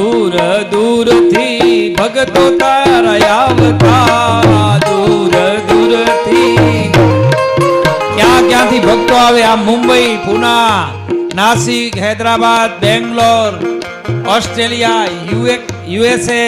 દૂર દૂરથી ભગતો તારા આવતા દૂર દૂરથી ક્યાં ક્યાંથી ભક્તો આવે આ Mumbai Pune Nashik Hyderabad Bangalore Australia UA USA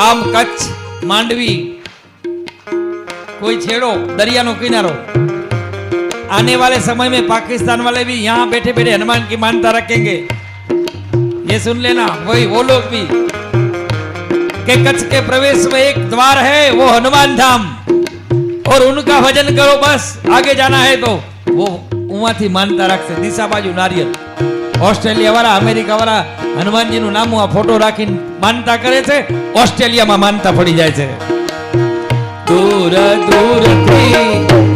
આમ કચ્છ માંડવી कोई छेड़ो दरिया नो किनारो आने वाले समय में पाकिस्तान वाले भी यहाँ बैठे बैठे हनुमान की मानता रखेंगे ये सुन लेना, वही वो लोग भी। के कच्छ के प्रवेश में एक द्वार है, वो हनुमान धाम। और उनका भजन करो बस, आगे जाना है तो। वो उमा थी मानता रखते, दिशा बाजू नारियल। ऑस्ट्रेलिया वाला, अमेरिका वाला, हनुमान जी नाम फ़ोटो राखी मानता करे थे ऑस्ट्रेलिया में मानता पड़ी जाए थे दूर दूर थी,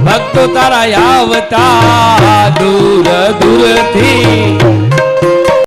भक्त तारा आवता। दूर दूर थी